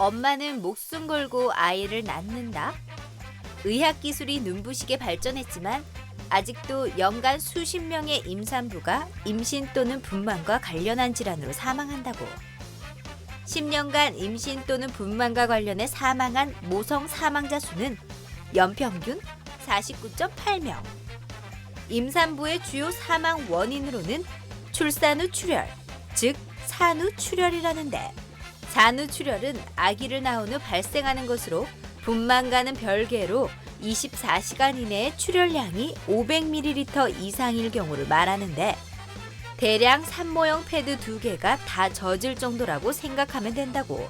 엄마는 목숨 걸고 아이를 낳는다. 의학 기술이 눈부시게 발전했지만 아직도 연간 수십 명의 임산부가 임신 또는 분만과 관련한 질환으로 사망한다고. 10년간 임신 또는 분만과 관련해 사망한 모성 사망자 수는 연평균 49.8명. 임산부의 주요 사망 원인으로는 출산 후 출혈, 즉 산후 출혈이라는데 산후 출혈은 아기를 낳은 후 발생하는 것으로 분만과는 별개로 24시간 이내에 출혈량이 500ml 이상일 경우를 말하는데 대량 산모형 패드 두 개가 다 젖을 정도라고 생각하면 된다고.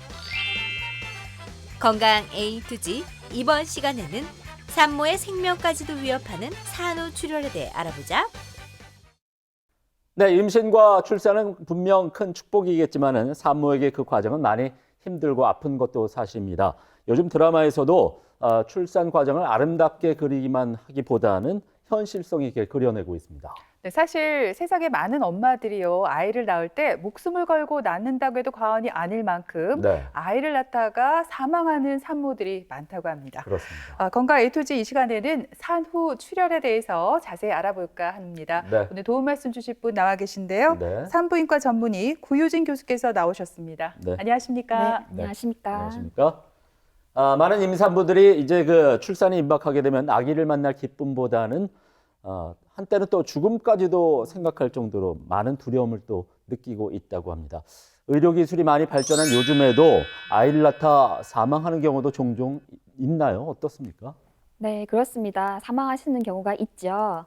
건강 A to G 이번 시간에는 산모의 생명까지도 위협하는 산후 출혈에 대해 알아보자. 네, 임신과 출산은 분명 큰 축복이겠지만은 산모에게 그 과정은 많이 힘들고 아픈 것도 사실입니다. 요즘 드라마에서도 어, 출산 과정을 아름답게 그리기만 하기보다는 현실성 있게 그려내고 있습니다. 네, 사실 세상에 많은 엄마들이요 아이를 낳을 때 목숨을 걸고 낳는다고 해도 과언이 아닐 만큼 네, 아이를 낳다가 사망하는 산모들이 많다고 합니다. 그렇습니다. 아, 건강 에이토지 이 시간에는 산후 출혈에 대해서 자세히 알아볼까 합니다. 네, 오늘 도움 말씀 주실 분 나와 계신데요. 네, 산부인과 전문의 구효진 교수께서 나오셨습니다. 네. 안녕하십니까? 네. 안녕하십니까. 안녕하십니까? 아, 많은 임산부들이 이제 그 출산이 임박하게 되면 아기를 만날 기쁨보다는 어, 한때는 또 죽음까지도 생각할 정도로 많은 두려움을 또 느끼고 있다고 합니다. 의료기술이 많이 발전한 요즘에도 아이를 낳다 사망하는 경우도 종종 있나요? 어떻습니까? 네, 그렇습니다. 사망하시는 경우가 있죠.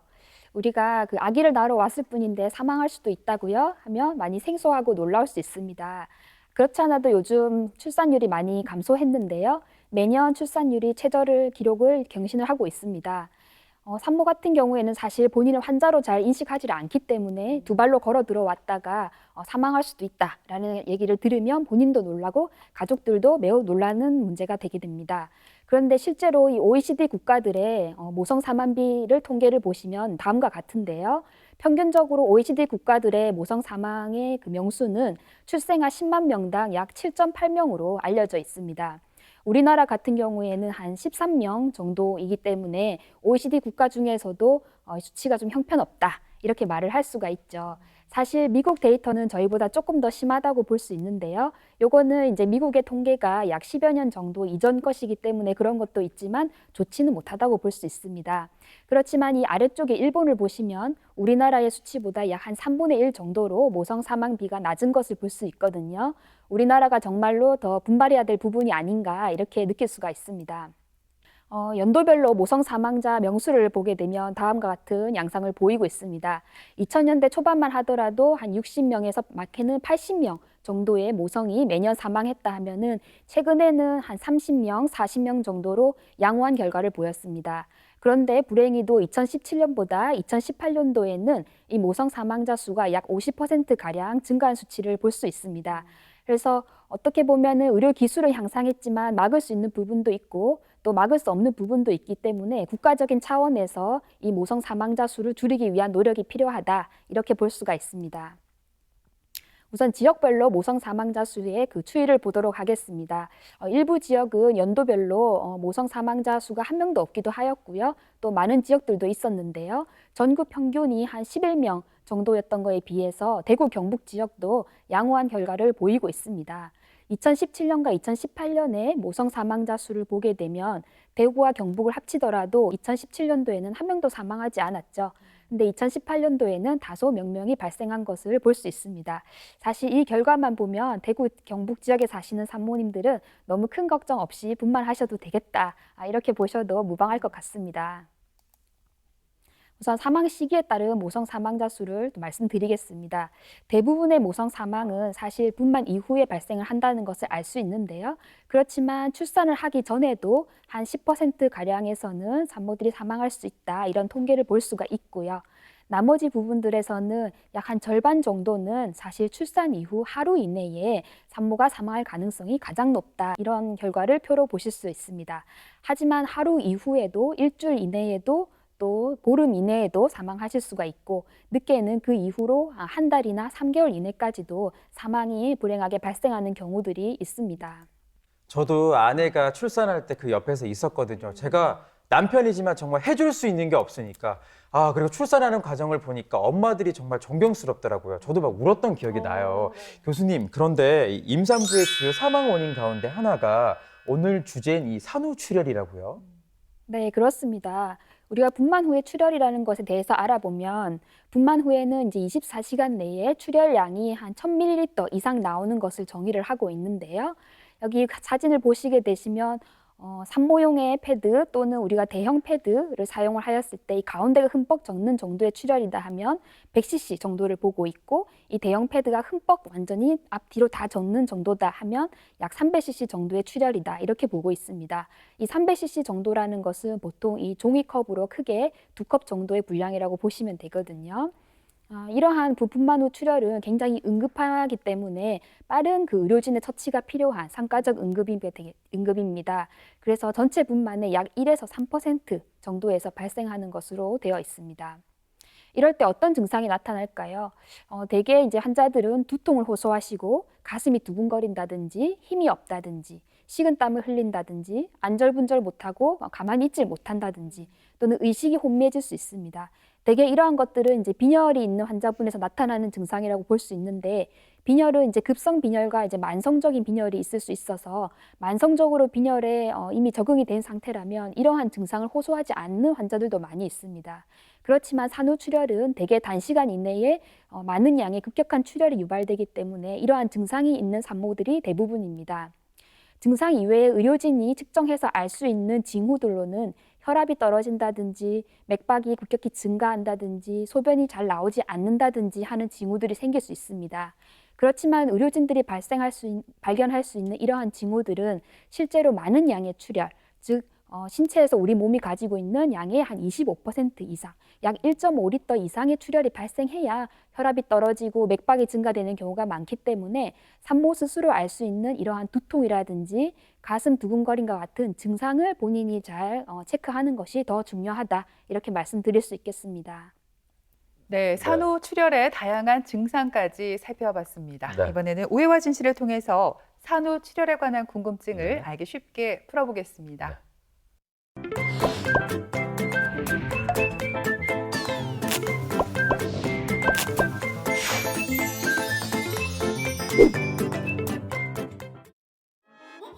우리가 그 아기를 낳으러 왔을 뿐인데 사망할 수도 있다고요? 하면 많이 생소하고 놀라울 수 있습니다. 그렇지 않아도 요즘 출산율이 많이 감소했는데요. 매년 출산율이 최저를 기록을 경신을 하고 있습니다. 어, 산모 같은 경우에는 사실 본인을 환자로 잘 인식하지 않기 때문에 두 발로 걸어 들어왔다가 어, 사망할 수도 있다라는 얘기를 들으면 본인도 놀라고 가족들도 매우 놀라는 문제가 되게 됩니다. 그런데 실제로 이 OECD 국가들의 어, 모성 사망비를 통계를 보시면 다음과 같은데요. 평균적으로 OECD 국가들의 모성 사망의 그 명수는 출생아 10만 명당 약 7.8명으로 알려져 있습니다. 우리나라 같은 경우에는 한 13명 정도이기 때문에 OECD 국가 중에서도 어, 수치가 좀 형편없다. 이렇게 말을 할 수가 있죠. 사실 미국 데이터는 저희보다 조금 더 심하다고 볼 수 있는데요. 요거는 이제 미국의 통계가 약 10여 년 정도 이전 것이기 때문에 그런 것도 있지만 좋지는 못하다고 볼 수 있습니다. 그렇지만 이 아래쪽에 일본을 보시면 우리나라의 수치보다 약 한 3분의 1 정도로 모성 사망비가 낮은 것을 볼 수 있거든요. 우리나라가 정말로 더 분발해야 될 부분이 아닌가 이렇게 느낄 수가 있습니다. 어, 연도별로 모성 사망자 명수를 보게 되면 다음과 같은 양상을 보이고 있습니다. 2000년대 초반만 하더라도 한 60명에서 많게는 80명 정도의 모성이 매년 사망했다 하면은 최근에는 한 30명, 40명 정도로 양호한 결과를 보였습니다. 그런데 불행히도 2017년보다 2018년도에는 이 모성 사망자 수가 약 50%가량 증가한 수치를 볼 수 있습니다. 그래서 어떻게 보면은 의료 기술은 향상했지만 막을 수 있는 부분도 있고 또 막을 수 없는 부분도 있기 때문에 국가적인 차원에서 이 모성 사망자 수를 줄이기 위한 노력이 필요하다 이렇게 볼 수가 있습니다. 우선 지역별로 모성 사망자 수의 그 추이를 보도록 하겠습니다. 어, 일부 지역은 연도별로 어, 모성 사망자 수가 한 명도 없기도 하였고요. 또 많은 지역들도 있었는데요. 전국 평균이 한 11명 정도였던 거에 비해서 대구 경북 지역도 양호한 결과를 보이고 있습니다. 2017년과 2018년에 모성 사망자 수를 보게 되면 대구와 경북을 합치더라도 2017년도에는 한 명도 사망하지 않았죠. 근데 2018년도에는 다소 몇 명이 발생한 것을 볼 수 있습니다. 사실 이 결과만 보면 대구 경북 지역에 사시는 산모님들은 너무 큰 걱정 없이 분만하셔도 되겠다. 아, 이렇게 보셔도 무방할 것 같습니다. 우선 사망 시기에 따른 모성 사망자 수를 또 말씀드리겠습니다. 대부분의 모성 사망은 사실 분만 이후에 발생을 한다는 것을 알 수 있는데요. 그렇지만 출산을 하기 전에도 한 10% 가량에서는 산모들이 사망할 수 있다 이런 통계를 볼 수가 있고요. 나머지 부분들에서는 약 한 절반 정도는 사실 출산 이후 하루 이내에 산모가 사망할 가능성이 가장 높다 이런 결과를 표로 보실 수 있습니다. 하지만 하루 이후에도 일주일 이내에도 또 보름 이내에도 사망하실 수가 있고 늦게는 그 이후로 한 달이나 3개월 이내까지도 사망이 불행하게 발생하는 경우들이 있습니다. 저도 아내가 출산할 때 그 옆에서 있었거든요. 제가 남편이지만 정말 해줄 수 있는 게 없으니까 아 그리고 출산하는 과정을 보니까 엄마들이 정말 존경스럽더라고요. 저도 막 울었던 기억이 나요. 교수님 그런데 이 임산부의 주요 사망 원인 가운데 하나가 오늘 주제인 이 산후출혈이라고요. 네, 그렇습니다. 우리가 분만 후에 출혈이라는 것에 대해서 알아보면 분만 후에는 이제 24시간 내에 출혈량이 한 1000ml 이상 나오는 것을 정의를 하고 있는데요. 여기 사진을 보시게 되시면 어, 산모용의 패드 또는 우리가 대형 패드를 사용을 하였을 때 이 가운데가 흠뻑 젖는 정도의 출혈이다 하면 100cc 정도를 보고 있고 이 대형 패드가 흠뻑 완전히 앞뒤로 다 젖는 정도다 하면 약 300cc 정도의 출혈이다 이렇게 보고 있습니다. 이 300cc 정도라는 것은 보통 이 종이컵으로 크게 두 컵 정도의 분량이라고 보시면 되거든요. 아, 이러한 부분만 후 출혈은 굉장히 응급하기 때문에 빠른 그 의료진의 처치가 필요한 상가적 응급입니다. 그래서 전체 분만의 약 1에서 3% 정도에서 발생하는 것으로 되어 있습니다. 이럴 때 어떤 증상이 나타날까요? 어, 대개 이제 환자들은 두통을 호소하시고 가슴이 두근거린다든지 힘이 없다든지 식은 땀을 흘린다든지 안절분절 못하고 어, 가만히 있질 못한다든지 또는 의식이 혼미해질 수 있습니다. 대개 이러한 것들은 이제 빈혈이 있는 환자분에서 나타나는 증상이라고 볼 수 있는데 빈혈은 이제 급성 빈혈과 이제 만성적인 빈혈이 있을 수 있어서 만성적으로 빈혈에 어, 이미 적응이 된 상태라면 이러한 증상을 호소하지 않는 환자들도 많이 있습니다. 그렇지만 산후 출혈은 대개 단시간 이내에 어, 많은 양의 급격한 출혈이 유발되기 때문에 이러한 증상이 있는 산모들이 대부분입니다. 증상 이외에 의료진이 측정해서 알 수 있는 징후들로는 혈압이 떨어진다든지 맥박이 급격히 증가한다든지 소변이 잘 나오지 않는다든지 하는 징후들이 생길 수 있습니다. 그렇지만 의료진들이 발생할 수 있- 발견할 수 있는 이러한 징후들은 실제로 많은 양의 출혈, 즉 어, 신체에서 우리 몸이 가지고 있는 양의 한 25% 이상, 약 1.5리터 이상의 출혈이 발생해야 혈압이 떨어지고 맥박이 증가되는 경우가 많기 때문에 산모 스스로 알 수 있는 이러한 두통이라든지 가슴 두근거림과 같은 증상을 본인이 잘 어, 체크하는 것이 더 중요하다 이렇게 말씀드릴 수 있겠습니다. 네, 산후 출혈의 다양한 증상까지 살펴봤습니다. 네. 이번에는 오해와 진실을 통해서 산후 출혈에 관한 궁금증을 네. 알기 쉽게 풀어보겠습니다.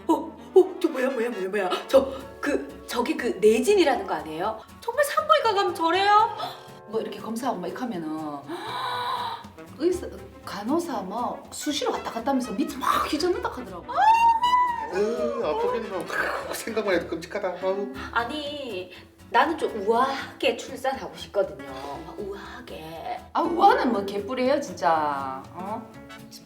어, 어, 저 뭐야, 뭐야, 뭐야, 뭐야. 저, 그, 저기 그 내진이라는 거 아니에요? 정말 산부인과 가면 저래요? 뭐 이렇게 검사하고 막 이렇게 하면은 의사, 간호사 뭐 수시로 왔다 갔다 하면서 밑에 막 휘젓는다 하더라고. 으, 아프겠노. 생각만 해도 끔찍하다. 아우. 아니 나는 좀 우아하게 출산하고 싶거든요. 막 우아하게. 아, 우아는 뭐 개뿔이에요, 진짜. 어?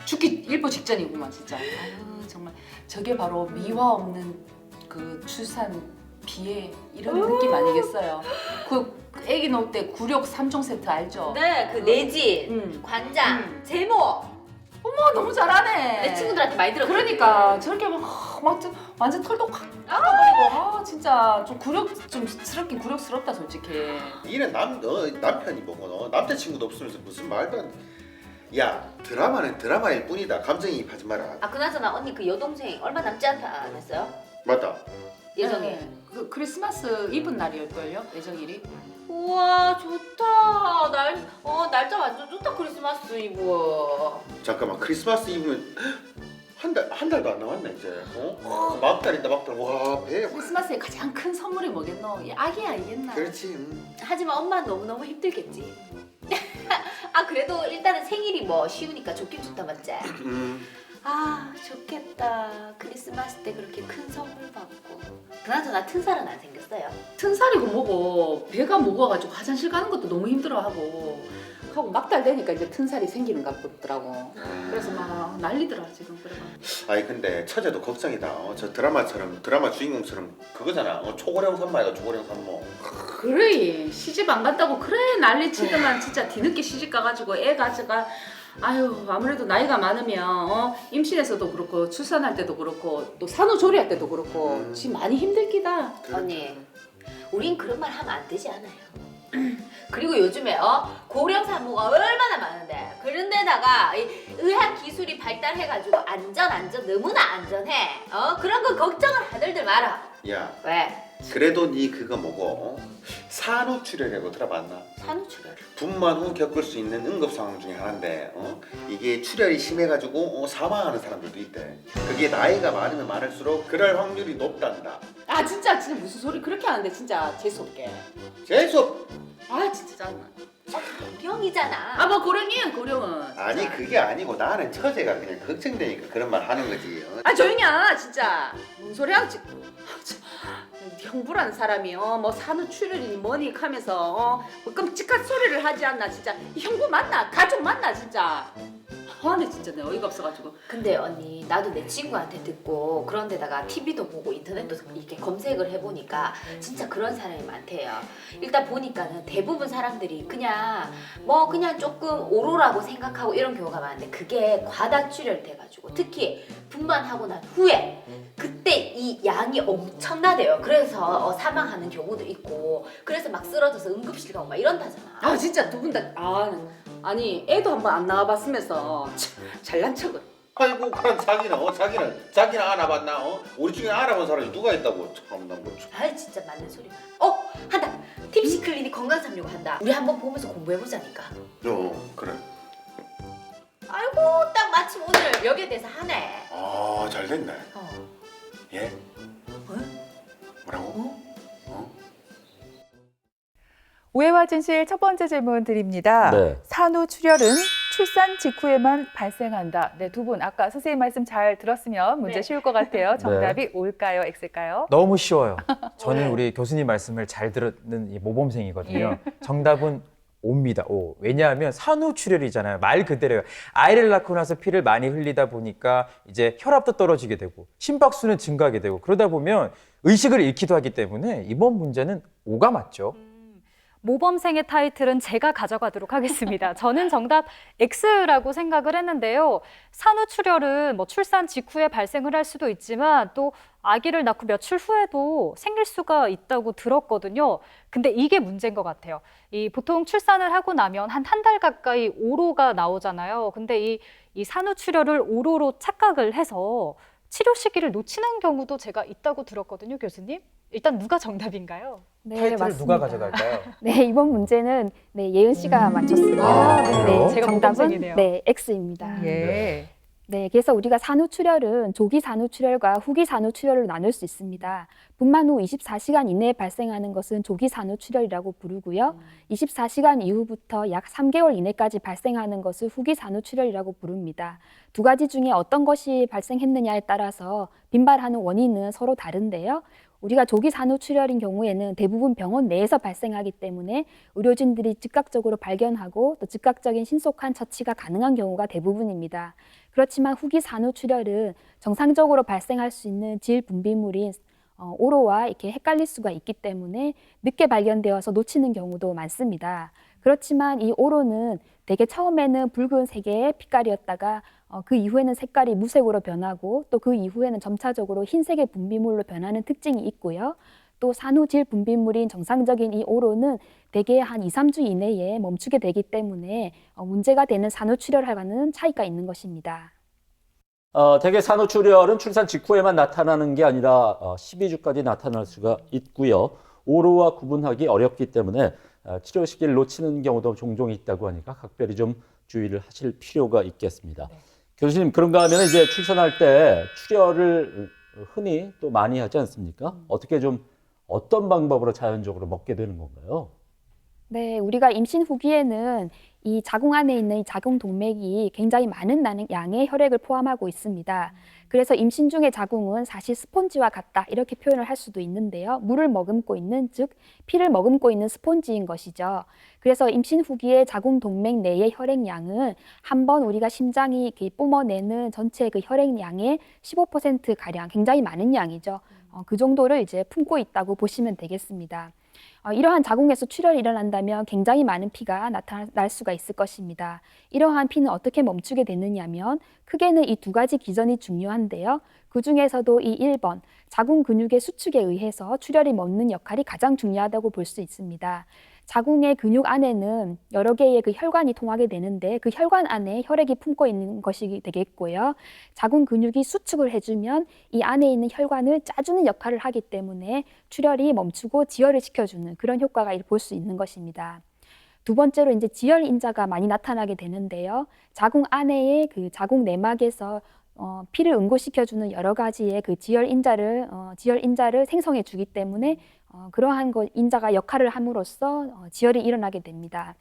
죽기 일보 직전이구만, 진짜. 아유, 정말. 저게 바로 미화 없는 그 출산 비애 이런 느낌 아니겠어요? 그 애기 낳을 때 구력 3종 세트 알죠? 네, 그 내진, 응. 관장, 음. 제모. 어머, 너무 잘하네. 내 친구들한테 많이 들었거든. 그러니까 저렇게 막, 막좀 완전 털도 확 깎아버리고 아 진짜 좀 굴욕 좀 스럽긴 굴욕스럽다 솔직히 이는 남, 어, 남편이 뭐고 너 남자친구도 없으면서 무슨 말도 안 야, 드라마는 드라마일 뿐이다. 감정이입하지 마라. 아 그나저나 언니 그 여동생 얼마 남지 않다 안 했어요? 맞다. 예정에. 네. 그 크리스마스 이브 날이었걸요 예정일이 우와 좋다. 날, 어 날짜 완전 좋다 크리스마스 이브. 잠깐만 크리스마스 이브는 한 달 한 달도 안 남았네 이제. 어? 막달이다 막달. 와 배. 크리스마스에 가장 큰 선물이 뭐겠노 이 아기 아이겠나 그렇지. 음. 하지만 엄마 너무 너무 힘들겠지. 아 그래도 일단은 생일이 뭐 쉬우니까 좋긴 좋다 맞지? 음. 아 좋겠다. 크리스마스 때 그렇게 큰 선물 받고. 그나저나 튼살은 안 생겼어요. 튼살이고 뭐고 배가 무거워가지고 화장실 가는 것도 너무 힘들어하고 하고 막달 되니까 이제 튼살이 생기는 것 같더라고 그래서 막 난리더라 지금 그래가 아니 근데 처제도 걱정이다. 어, 저 드라마처럼 드라마 주인공처럼 그거잖아. 어, 초고령 산모야 초고령 산모. 그래 시집 안 간다고 그래 난리 치더만 진짜 뒤늦게 시집 가가지고 애 가져가 아유 아무래도 나이가 많으면 어, 임신해서도 그렇고 출산할 때도 그렇고 또 산후조리할 때도 그렇고 음. 지금 많이 힘들기다 언니, 우린 그런 말 하면 안 되지 않아요. 그리고 요즘에 어 고령 산모가 얼마나 많은데 그런데다가 이 의학 기술이 발달해가지고 안전 안전 너무나 안전해 어 그런 거 걱정을 하들들 마라 야 왜 그래도 네 그거 뭐고 어? 산후출혈이라고 들어봤나? 산후출혈 분만 후 겪을 수 있는 응급 상황 중에 하나인데 어? 이게 출혈이 심해가지고 어, 사망하는 사람들도 있대. 그게 나이가 많으면 많을수록 그럴 확률이 높단다. 아 진짜 진짜 무슨 소리 그렇게 하는데 진짜 재수 없게. 재수 아 진짜 짜증나. 고령이잖아 아뭐 고령이에요 고령은. 아니 그게 아니고 나는 처제가 그냥 걱정되니까 그런 말 하는 거지. 어? 아 조용히야 진짜 뭔 소리야 지금 형부라는 사람이 어뭐 산후출혈이니 뭐니 하면서 어 뭐 끔찍한 소리를 하지 않나 진짜. 이 형부 맞나? 가족 맞나 진짜? 아네 진짜 내 어이가 없어가지고. 근데 언니 나도 내 친구한테 듣고 그런 데다가 TV도 보고 인터넷도 이렇게 검색을 해보니까 진짜 그런 사람이 많대요. 일단 보니까는 대부분 사람들이 그냥 뭐 그냥 조금 오로라고 생각하고 이런 경우가 많은데 그게 과다 출혈 돼가지고 특히 분만하고 난 후에 이 양이 엄청나대요. 그래서 어, 사망하는 경우도 있고 그래서 막 쓰러져서 응급실 가고 막 이런다잖아. 아 진짜 두 분 다 아 아니 애도 한번 안 나와봤으면서 참, 잘난 척을 아이고 그럼 자기는 어 자기는 자기는 알아봤나? 어? 우리 중에 알아본 사람이 누가 있다고 참나 뭐. 참. 아이 진짜 맞는 소리. 어 한다. 팁시 클리닉 건강 삼료가 한다. 우리 한번 보면서 공부해 보자니까. 어 그래. 아이고 딱 마침 오늘 여기에 대해서 하네. 아 잘 됐네. 어. 예? 뭐라고? 오해와 진실 첫 번째 질문 드립니다. 네. 산후 출혈은 출산 직후에만 발생한다. 네, 두 분 아까 선생님 말씀 잘 들었으면 문제 네. 쉬울 것 같아요. 정답이 O일까요, X일까요? 너무 쉬워요. 저는 우리 교수님 말씀을 잘 듣는 이 모범생이거든요. 정답은 옵니다. 오. 왜냐하면 산후출혈이잖아요. 말 그대로요. 아이를 낳고 나서 피를 많이 흘리다 보니까 이제 혈압도 떨어지게 되고 심박수는 증가하게 되고 그러다 보면 의식을 잃기도 하기 때문에 이번 문제는 오가 맞죠. 모범생의 타이틀은 제가 가져가도록 하겠습니다. 저는 정답 X라고 생각을 했는데요. 산후출혈은 뭐 출산 직후에 발생을 할 수도 있지만 또 아기를 낳고 며칠 후에도 생길 수가 있다고 들었거든요. 근데 이게 문제인 것 같아요. 이 보통 출산을 하고 나면 한 한 달 가까이 오로가 나오잖아요. 근데 이, 이 산후출혈을 오로로 착각을 해서 치료 시기를 놓치는 경우도 제가 있다고 들었거든요, 교수님. 일단 누가 정답인가요? 네, 타이틀을 맞습니다. 누가 가져갈까요? 네, 이번 문제는 네, 예은 씨가 맞췄습니다. 아, 그래요? 제가 정답은 모범생이네요. 네, X입니다. 예. 네, 그래서 우리가 산후출혈은 조기 산후출혈과 후기 산후출혈로 나눌 수 있습니다. 분만 후 24시간 이내에 발생하는 것은 조기 산후출혈이라고 부르고요. 24시간 이후부터 약 3개월 이내까지 발생하는 것을 후기 산후출혈이라고 부릅니다. 두 가지 중에 어떤 것이 발생했느냐에 따라서 빈발하는 원인은 서로 다른데요. 우리가 조기 산후출혈인 경우에는 대부분 병원 내에서 발생하기 때문에 의료진들이 즉각적으로 발견하고 또 즉각적인 신속한 처치가 가능한 경우가 대부분입니다. 그렇지만 후기 산후 출혈은 정상적으로 발생할 수 있는 질 분비물인 어, 오로와 이렇게 헷갈릴 수가 있기 때문에 늦게 발견되어서 놓치는 경우도 많습니다. 그렇지만 이 오로는 대개 처음에는 붉은 색의 빛깔이었다가 어, 그 이후에는 색깔이 무색으로 변하고 또 그 이후에는 점차적으로 흰색의 분비물로 변하는 특징이 있고요. 또 산후질 분비물인 정상적인 이 오로는 대개 한 2, 3주 이내에 멈추게 되기 때문에 어, 문제가 되는 산후출혈과는 차이가 있는 것입니다. 어, 대개 산후출혈은 출산 직후에만 나타나는 게 아니라 어, 12주까지 나타날 수가 있고요. 오로와 구분하기 어렵기 때문에 어, 치료 시기를 놓치는 경우도 종종 있다고 하니까 각별히 좀 주의를 하실 필요가 있겠습니다. 교수님 그런가 하면 이제 출산할 때 출혈을 흔히 또 많이 하지 않습니까? 어떻게 좀 어떤 방법으로 자연적으로 먹게 되는 건가요? 네, 우리가 임신 후기에는 이 자궁 안에 있는 이 자궁 동맥이 굉장히 많은 양의 혈액을 포함하고 있습니다. 그래서 임신 중의 자궁은 사실 스폰지와 같다 이렇게 표현을 할 수도 있는데요. 물을 머금고 있는 즉 피를 머금고 있는 스폰지인 것이죠. 그래서 임신 후기에 자궁 동맥 내의 혈액 양은 한번 우리가 심장이 뿜어내는 전체 그 혈액 양의 15% 가량 굉장히 많은 양이죠. 어, 그 정도를 이제 품고 있다고 보시면 되겠습니다. 어, 이러한 자궁에서 출혈이 일어난다면 굉장히 많은 피가 나타날 수가 있을 것입니다. 이러한 피는 어떻게 멈추게 되느냐면 크게는 이 두 가지 기전이 중요한데요. 그 중에서도 이 1번 자궁 근육의 수축에 의해서 출혈이 멈는 역할이 가장 중요하다고 볼 수 있습니다. 자궁의 근육 안에는 여러 개의 그 혈관이 통하게 되는데 그 혈관 안에 혈액이 품고 있는 것이 되겠고요. 자궁 근육이 수축을 해주면 이 안에 있는 혈관을 짜주는 역할을 하기 때문에 출혈이 멈추고 지혈을 시켜주는 그런 효과가 볼 수 있는 것입니다. 두 번째로 이제 지혈 인자가 많이 나타나게 되는데요. 자궁 안에의 그 자궁 내막에서 어, 피를 응고시켜주는 여러 가지의 그 지혈 인자를 어, 지혈 인자를 생성해 주기 때문에 어, 그러한 것 인자가 역할을 함으로써 어, 지혈이 일어나게 됩니다.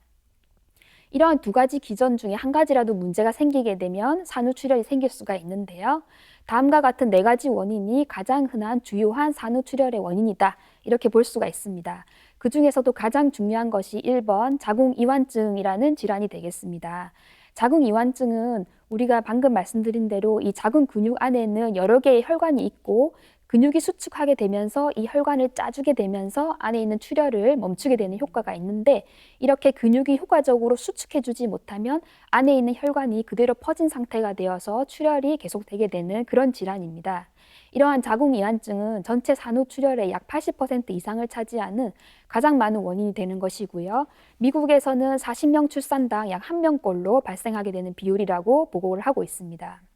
이러한 두 가지 기전 중에 한 가지라도 문제가 생기게 되면 산후출혈이 생길 수가 있는데요. 다음과 같은 네 가지 원인이 가장 흔한 주요한 산후출혈의 원인이다. 이렇게 볼 수가 있습니다. 그 중에서도 가장 중요한 것이 1번 자궁이완증이라는 질환이 되겠습니다. 자궁이완증은 우리가 방금 말씀드린 대로 이 자궁 근육 안에는 여러 개의 혈관이 있고 근육이 수축하게 되면서 이 혈관을 짜주게 되면서 안에 있는 출혈을 멈추게 되는 효과가 있는데 이렇게 근육이 효과적으로 수축해주지 못하면 안에 있는 혈관이 그대로 퍼진 상태가 되어서 출혈이 계속되게 되는 그런 질환입니다. 이러한 자궁이완증은 전체 산후 출혈의 약 80% 이상을 차지하는 가장 많은 원인이 되는 것이고요. 미국에서는 40명 출산당 약 1명꼴로 발생하게 되는 비율이라고 보고를 하고 있습니다.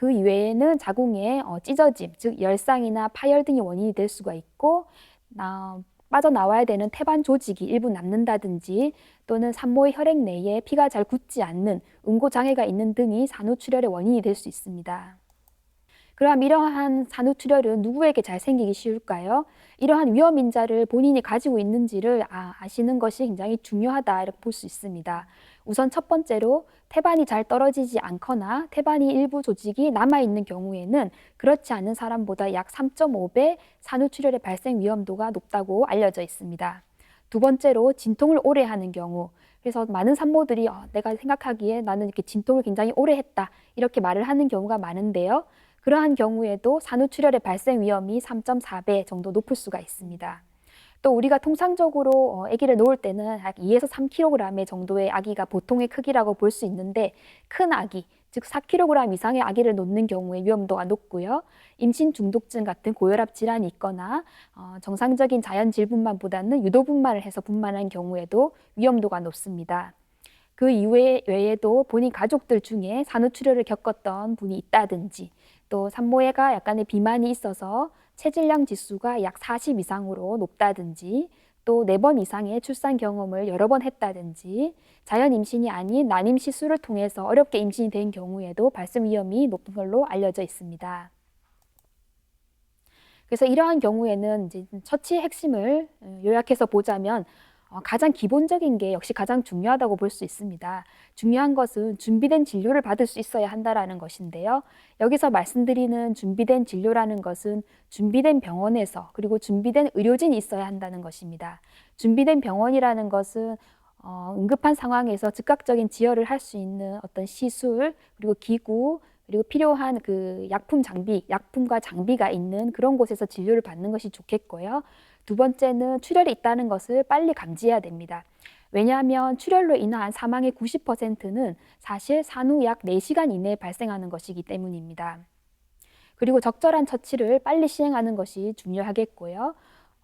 그 이외에는 자궁의 어, 찢어짐, 즉 열상이나 파열 등이 원인이 될 수가 있고 나, 빠져나와야 되는 태반 조직이 일부 남는다든지 또는 산모의 혈액 내에 피가 잘 굳지 않는 응고 장애가 있는 등이 산후 출혈의 원인이 될 수 있습니다. 그럼 이러한 산후 출혈은 누구에게 잘 생기기 쉬울까요? 이러한 위험 인자를 본인이 가지고 있는지를 아, 아시는 것이 굉장히 중요하다 이렇게 볼 수 있습니다. 우선 첫 번째로 태반이 잘 떨어지지 않거나 태반이 일부 조직이 남아 있는 경우에는 그렇지 않은 사람보다 약 3.5배 산후출혈의 발생 위험도가 높다고 알려져 있습니다. 두 번째로 진통을 오래 하는 경우 그래서 많은 산모들이 어, 내가 생각하기에 나는 이렇게 진통을 굉장히 오래 했다 이렇게 말을 하는 경우가 많은데요. 그러한 경우에도 산후출혈의 발생 위험이 3.4배 정도 높을 수가 있습니다. 또 우리가 통상적으로 어, 아기를 놓을 때는 약 2에서 3kg의 정도의 아기가 보통의 크기라고 볼 수 있는데 큰 아기, 즉 4kg 이상의 아기를 놓는 경우에 위험도가 높고요. 임신 중독증 같은 고혈압 질환이 있거나 어, 정상적인 자연 질분만보다는 유도 분만을 해서 분만한 경우에도 위험도가 높습니다. 그 이외에 외에도 본인 가족들 중에 산후출혈을 겪었던 분이 있다든지 또 산모애가 약간의 비만이 있어서 체질량 지수가 약 40 이상으로 높다든지 또 네 번 이상의 출산 경험을 여러 번 했다든지 자연 임신이 아닌 난임 시술을 통해서 어렵게 임신이 된 경우에도 발생 위험이 높은 걸로 알려져 있습니다. 그래서 이러한 경우에는 이제 처치의 핵심을 어, 요약해서 보자면 어, 가장 기본적인 게 역시 가장 중요하다고 볼 수 있습니다. 중요한 것은 준비된 진료를 받을 수 있어야 한다라는 것인데요. 여기서 말씀드리는 준비된 진료라는 것은 준비된 병원에서 그리고 준비된 의료진이 있어야 한다는 것입니다. 준비된 병원이라는 것은 어, 응급한 상황에서 즉각적인 지혈을 할 수 있는 어떤 시술 그리고 기구 그리고 필요한 그 약품 장비, 약품과 장비가 있는 그런 곳에서 진료를 받는 것이 좋겠고요. 두 번째는 출혈이 있다는 것을 빨리 감지해야 됩니다. 왜냐하면 출혈로 인한 사망의 90%는 사실 산후 약 4시간 이내에 발생하는 것이기 때문입니다. 그리고 적절한 처치를 빨리 시행하는 것이 중요하겠고요.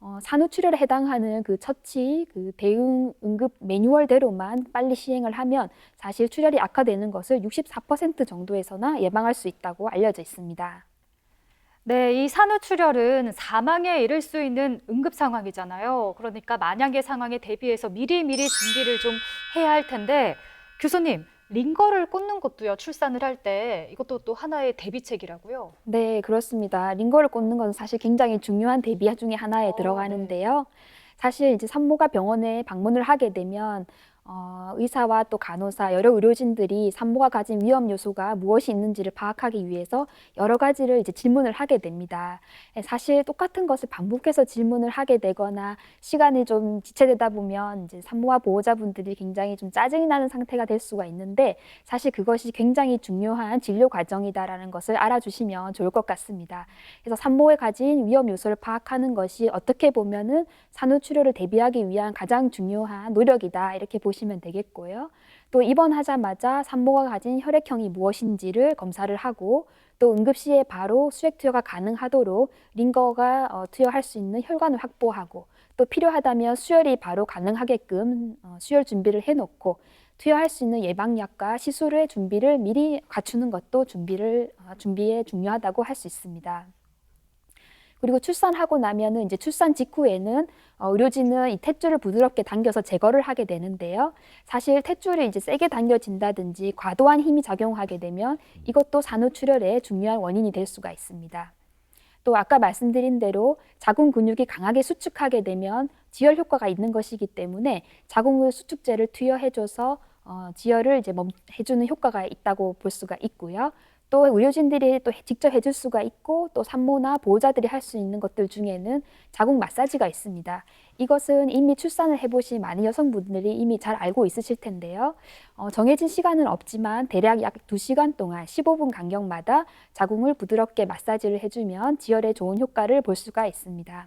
어, 산후 출혈에 해당하는 그 처치, 그 대응 응급 매뉴얼대로만 빨리 시행을 하면 사실 출혈이 악화되는 것을 64% 정도에서나 예방할 수 있다고 알려져 있습니다. 네, 이 산후출혈은 사망에 이를 수 있는 응급 상황이잖아요. 그러니까 만약의 상황에 대비해서 미리미리 준비를 좀 해야 할 텐데 교수님, 링거를 꽂는 것도요, 출산을 할 때 이것도 또 하나의 대비책이라고요. 네, 그렇습니다. 링거를 꽂는 건 사실 굉장히 중요한 대비 중에 하나에 어, 들어가는데요. 사실 이제 산모가 병원에 방문을 하게 되면 어, 의사와 또 간호사, 여러 의료진들이 산모가 가진 위험 요소가 무엇이 있는지를 파악하기 위해서 여러 가지를 이제 질문을 하게 됩니다. 예, 사실 똑같은 것을 반복해서 질문을 하게 되거나 시간이 좀 지체되다 보면 이제 산모와 보호자분들이 굉장히 좀 짜증이 나는 상태가 될 수가 있는데 사실 그것이 굉장히 중요한 진료 과정이다라는 것을 알아주시면 좋을 것 같습니다. 그래서 산모에 가진 위험 요소를 파악하는 것이 어떻게 보면은 산후 출혈을 대비하기 위한 가장 중요한 노력이다 이렇게 보시면 되겠고요. 또 입원하자마자 산모가 가진 혈액형이 무엇인지를 검사를 하고 또 응급 시에 바로 수액 투여가 가능하도록 링거가 어, 투여할 수 있는 혈관을 확보하고 또 필요하다면 수혈이 바로 가능하게끔 어, 수혈 준비를 해놓고 투여할 수 있는 예방약과 시술의 준비를 미리 갖추는 것도 준비를 어, 준비에 중요하다고 할 수 있습니다. 그리고 출산하고 나면은 이제 출산 직후에는 어, 의료진은 이 탯줄을 부드럽게 당겨서 제거를 하게 되는데요. 사실 탯줄을 이제 세게 당겨진다든지 과도한 힘이 작용하게 되면 이것도 산후출혈의 중요한 원인이 될 수가 있습니다. 또 아까 말씀드린 대로 자궁 근육이 강하게 수축하게 되면 지혈 효과가 있는 것이기 때문에 자궁을 수축제를 투여해줘서 어, 지혈을 이제 멈, 해주는 효과가 있다고 볼 수가 있고요. 또 의료진들이 또 직접 해줄 수가 있고 또 산모나 보호자들이 할 수 있는 것들 중에는 자궁 마사지가 있습니다. 이것은 이미 출산을 해보신 많은 여성분들이 이미 잘 알고 있으실 텐데요. 어, 정해진 시간은 없지만 대략 약 2시간 동안 15분 간격마다 자궁을 부드럽게 마사지를 해주면 지혈에 좋은 효과를 볼 수가 있습니다.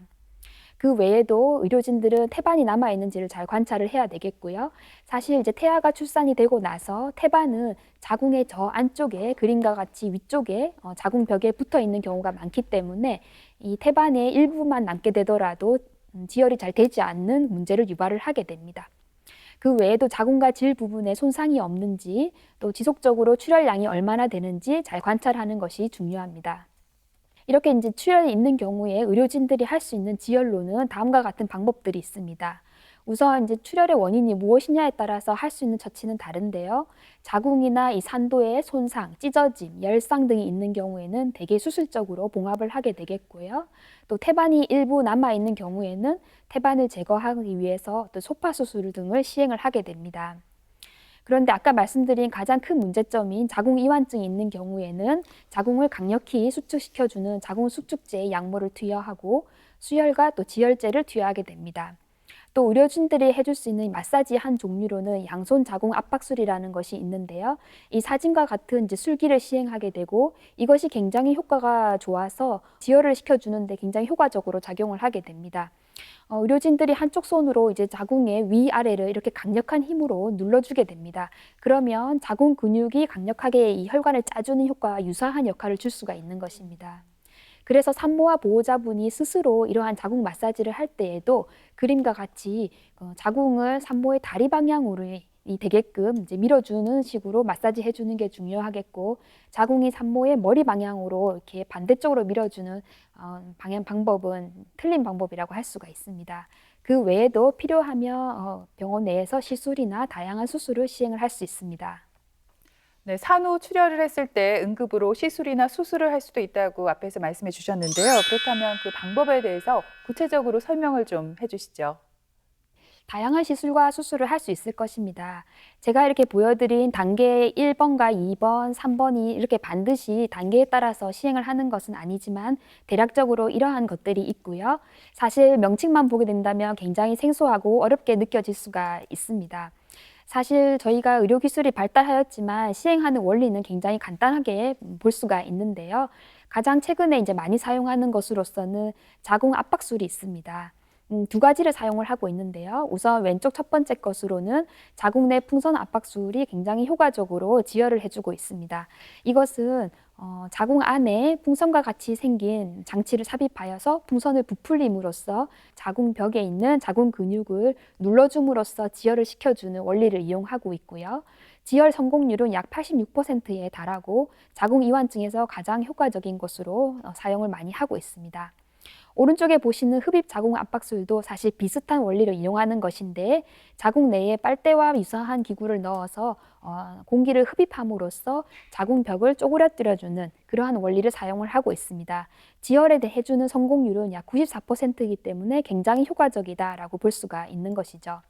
그 외에도 의료진들은 태반이 남아 있는지를 잘 관찰을 해야 되겠고요. 사실 이제 태아가 출산이 되고 나서 태반은 자궁의 저 안쪽에 그림과 같이 위쪽에 어, 자궁벽에 붙어 있는 경우가 많기 때문에 이 태반의 일부만 남게 되더라도 음, 지혈이 잘 되지 않는 문제를 유발을 하게 됩니다. 그 외에도 자궁과 질 부분에 손상이 없는지 또 지속적으로 출혈량이 얼마나 되는지 잘 관찰하는 것이 중요합니다. 이렇게 이제 출혈이 있는 경우에 의료진들이 할 수 있는 지혈로는 다음과 같은 방법들이 있습니다. 우선 이제 출혈의 원인이 무엇이냐에 따라서 할 수 있는 처치는 다른데요. 자궁이나 이 산도의 손상, 찢어짐, 열상 등이 있는 경우에는 대개 수술적으로 봉합을 하게 되겠고요. 또 태반이 일부 남아 있는 경우에는 태반을 제거하기 위해서 또 소파 수술 등을 시행을 하게 됩니다. 그런데 아까 말씀드린 가장 큰 문제점인 자궁 이완증이 있는 경우에는 자궁을 강력히 수축시켜주는 자궁 수축제의 약물을 투여하고 수혈과 또 지혈제를 투여하게 됩니다. 또 의료진들이 해줄 수 있는 마사지 한 종류로는 양손 자궁 압박술이라는 것이 있는데요. 이 사진과 같은 이제 술기를 시행하게 되고 이것이 굉장히 효과가 좋아서 지혈을 시켜주는데 굉장히 효과적으로 작용을 하게 됩니다. 어, 의료진들이 한쪽 손으로 이제 자궁의 위아래를 이렇게 강력한 힘으로 눌러주게 됩니다. 그러면 자궁 근육이 강력하게 이 혈관을 짜주는 효과와 유사한 역할을 줄 수가 있는 것입니다. 그래서 산모와 보호자분이 스스로 이러한 자궁 마사지를 할 때에도 그림과 같이 어, 자궁을 산모의 다리 방향으로 이 되게끔 이제 밀어주는 식으로 마사지 해주는 게 중요하겠고 자궁이 산모의 머리 방향으로 이렇게 반대쪽으로 밀어주는 어, 방향 방법은 틀린 방법이라고 할 수가 있습니다. 그 외에도 필요하면 어, 병원 내에서 시술이나 다양한 수술을 시행을 할 수 있습니다. 네, 산후 출혈을 했을 때 응급으로 시술이나 수술을 할 수도 있다고 앞에서 말씀해 주셨는데요. 그렇다면 그 방법에 대해서 구체적으로 설명을 좀 해주시죠. 다양한 시술과 수술을 할 수 있을 것입니다. 제가 이렇게 보여드린 단계 1번과 2번, 3번이 이렇게 반드시 단계에 따라서 시행을 하는 것은 아니지만 대략적으로 이러한 것들이 있고요. 사실 명칭만 보게 된다면 굉장히 생소하고 어렵게 느껴질 수가 있습니다. 사실 저희가 의료 기술이 발달하였지만 시행하는 원리는 굉장히 간단하게 볼 수가 있는데요. 가장 최근에 이제 많이 사용하는 것으로서는 자궁 압박술이 있습니다. 음, 두 가지를 사용을 하고 있는데요. 우선 왼쪽 첫 번째 것으로는 자궁 내 풍선 압박술이 굉장히 효과적으로 지혈을 해주고 있습니다. 이것은 어, 자궁 안에 풍선과 같이 생긴 장치를 삽입하여서 풍선을 부풀림으로써 자궁 벽에 있는 자궁 근육을 눌러줌으로써 지혈을 시켜주는 원리를 이용하고 있고요. 지혈 성공률은 약 86%에 달하고 자궁 이완증에서 가장 효과적인 것으로 어, 사용을 많이 하고 있습니다. 오른쪽에 보시는 흡입 자궁 압박술도 사실 비슷한 원리를 이용하는 것인데 자궁 내에 빨대와 유사한 기구를 넣어서 어, 공기를 흡입함으로써 자궁 벽을 쪼그라뜨려주는 그러한 원리를 사용을 하고 있습니다. 지혈에 대해 해주는 성공률은 약 94%이기 때문에 굉장히 효과적이다라고 볼 수가 있는 것이죠.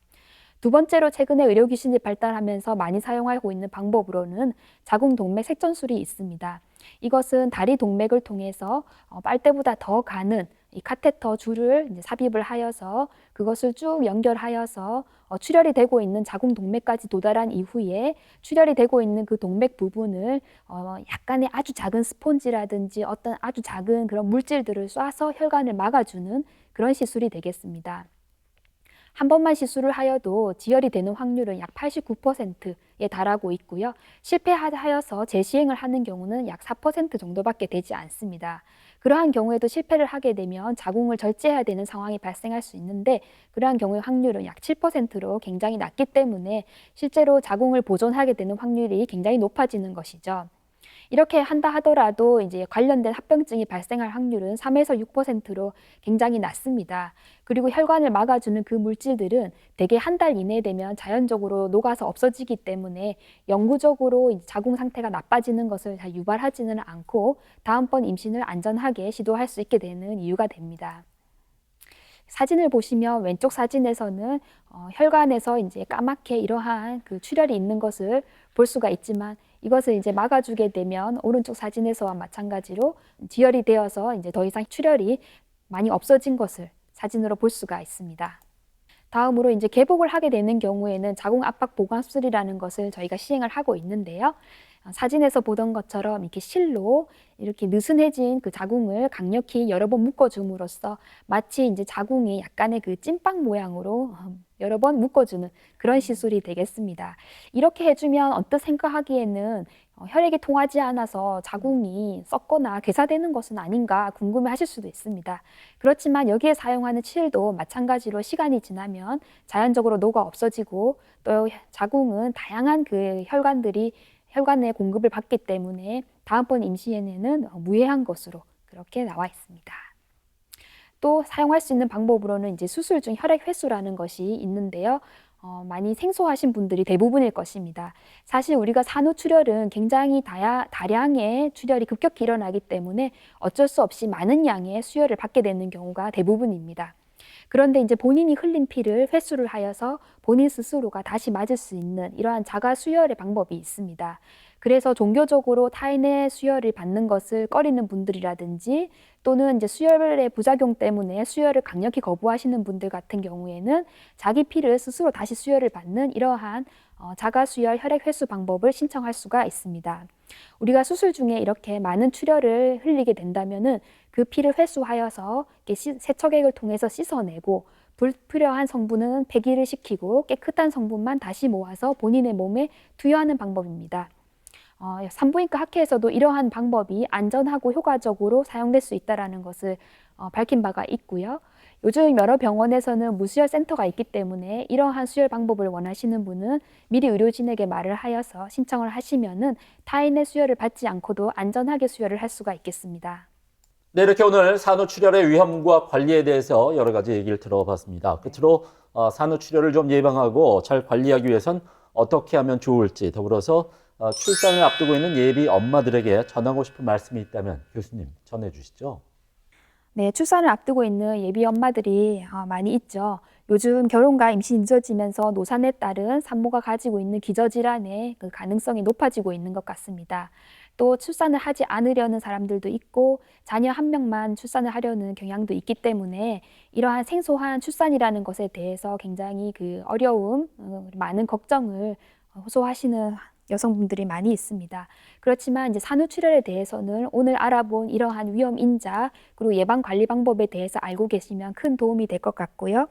두 번째로 최근에 의료 기술이 발달하면서 많이 사용하고 있는 방법으로는 자궁 동맥 색전술이 있습니다. 이것은 다리 동맥을 통해서 어, 빨대보다 더 가는 이 카테터 줄을 이제 삽입을 하여서 그것을 쭉 연결하여서 어, 출혈이 되고 있는 자궁 동맥까지 도달한 이후에 출혈이 되고 있는 그 동맥 부분을 어, 약간의 아주 작은 스폰지라든지 어떤 아주 작은 그런 물질들을 쏴서 혈관을 막아주는 그런 시술이 되겠습니다. 한 번만 시술을 하여도 지혈이 되는 확률은 약 89%에 달하고 있고요. 실패하여서 재시행을 하는 경우는 약 4% 정도밖에 되지 않습니다. 그러한 경우에도 실패를 하게 되면 자궁을 절제해야 되는 상황이 발생할 수 있는데 그러한 경우의 확률은 약 7%로 굉장히 낮기 때문에 실제로 자궁을 보존하게 되는 확률이 굉장히 높아지는 것이죠. 이렇게 한다 하더라도 이제 관련된 합병증이 발생할 확률은 3에서 6%로 굉장히 낮습니다. 그리고 혈관을 막아주는 그 물질들은 대개 한 달 이내 되면 자연적으로 녹아서 없어지기 때문에 영구적으로 자궁 상태가 나빠지는 것을 잘 유발하지는 않고 다음번 임신을 안전하게 시도할 수 있게 되는 이유가 됩니다. 사진을 보시면 왼쪽 사진에서는 어, 혈관에서 이제 까맣게 이러한 그 출혈이 있는 것을 볼 수가 있지만 이것을 이제 막아주게 되면 오른쪽 사진에서와 마찬가지로 지혈이 되어서 이제 더 이상 출혈이 많이 없어진 것을 사진으로 볼 수가 있습니다. 다음으로 이제 개복을 하게 되는 경우에는 자궁 압박 보강 수술이라는 것을 저희가 시행을 하고 있는데요. 어, 사진에서 보던 것처럼 이렇게 실로 이렇게 느슨해진 그 자궁을 강력히 여러 번 묶어줌으로써 마치 이제 자궁이 약간의 그 찐빵 모양으로 어, 여러 번 묶어주는 그런 시술이 되겠습니다. 이렇게 해주면 언뜻 생각하기에는 어, 혈액이 통하지 않아서 자궁이 썩거나 괴사되는 것은 아닌가 궁금해 하실 수도 있습니다. 그렇지만 여기에 사용하는 칠도 마찬가지로 시간이 지나면 자연적으로 녹아 없어지고 또 자궁은 다양한 그 혈관들이 혈관의 공급을 받기 때문에 다음번 임시에는 무해한 것으로 그렇게 나와 있습니다. 또 사용할 수 있는 방법으로는 이제 수술 중 혈액 회수라는 것이 있는데요. 어, 많이 생소하신 분들이 대부분일 것입니다. 사실 우리가 산후 출혈은 굉장히 다야, 다량의 출혈이 급격히 일어나기 때문에 어쩔 수 없이 많은 양의 수혈을 받게 되는 경우가 대부분입니다. 그런데 이제 본인이 흘린 피를 회수를 하여서 본인 스스로가 다시 맞을 수 있는 이러한 자가 수혈의 방법이 있습니다. 그래서 종교적으로 타인의 수혈을 받는 것을 꺼리는 분들이라든지 또는 이제 수혈의 부작용 때문에 수혈을 강력히 거부하시는 분들 같은 경우에는 자기 피를 스스로 다시 수혈을 받는 이러한 어, 자가 수혈 혈액 회수 방법을 신청할 수가 있습니다. 우리가 수술 중에 이렇게 많은 출혈을 흘리게 된다면은 그 피를 회수하여서 세척액을 통해서 씻어내고 불필요한 성분은 폐기를 시키고 깨끗한 성분만 다시 모아서 본인의 몸에 투여하는 방법입니다. 어, 산부인과 학회에서도 이러한 방법이 안전하고 효과적으로 사용될 수 있다는 것을 어, 밝힌 바가 있고요. 요즘 여러 병원에서는 무수혈 센터가 있기 때문에 이러한 수혈 방법을 원하시는 분은 미리 의료진에게 말을 하여서 신청을 하시면은 타인의 수혈을 받지 않고도 안전하게 수혈을 할 수가 있겠습니다. 네, 이렇게 오늘 산후출혈의 위험과 관리에 대해서 여러 가지 얘기를 들어봤습니다. 끝으로 어, 산후출혈을 좀 예방하고 잘 관리하기 위해선 어떻게 하면 좋을지 더불어서 어, 출산을 앞두고 있는 예비 엄마들에게 전하고 싶은 말씀이 있다면 교수님 전해 주시죠. 네, 출산을 앞두고 있는 예비 엄마들이 어, 많이 있죠. 요즘 결혼과 임신이 늦어지면서 노산에 따른 산모가 가지고 있는 기저질환의 그 가능성이 높아지고 있는 것 같습니다. 또 출산을 하지 않으려는 사람들도 있고 자녀 한 명만 출산을 하려는 경향도 있기 때문에 이러한 생소한 출산이라는 것에 대해서 굉장히 그 어려움, 어, 많은 걱정을 호소하시는 여성분들이 많이 있습니다. 그렇지만 이제 산후출혈에 대해서는 오늘 알아본 이러한 위험 인자 그리고 예방 관리 방법에 대해서 알고 계시면 큰 도움이 될 것 같고요.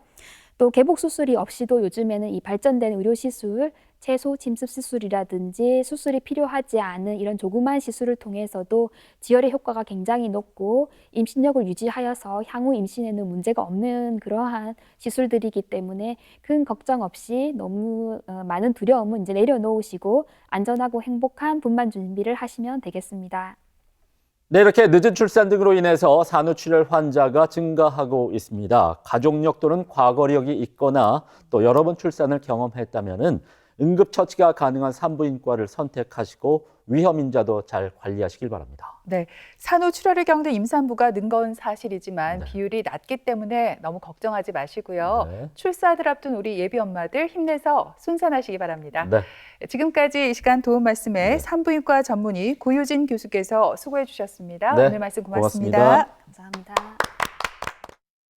또 개복 수술이 없이도 요즘에는 이 발전된 의료 시술, 채소 침습 수술이라든지 수술이 필요하지 않은 이런 조그만 시술을 통해서도 지혈의 효과가 굉장히 높고 임신력을 유지하여서 향후 임신에는 문제가 없는 그러한 시술들이기 때문에 큰 걱정 없이 너무 어, 많은 두려움은 이제 내려놓으시고 안전하고 행복한 분만 준비를 하시면 되겠습니다. 네, 이렇게 늦은 출산 등으로 인해서 산후출혈 환자가 증가하고 있습니다. 가족력 또는 과거력이 있거나 또 여러 번 출산을 경험했다면은 응급처치가 가능한 산부인과를 선택하시고 위험인자도 잘 관리하시길 바랍니다. 네, 산후 출혈을 겪는 임산부가 는 건 사실이지만 네. 비율이 낮기 때문에 너무 걱정하지 마시고요. 네. 출산을 앞둔 우리 예비 엄마들 힘내서 순산하시기 바랍니다. 네. 지금까지 이 시간 도움 말씀에 네. 산부인과 전문의 고효진 교수께서 수고해 주셨습니다. 네, 오늘 말씀 고맙습니다. 고맙습니다. 감사합니다.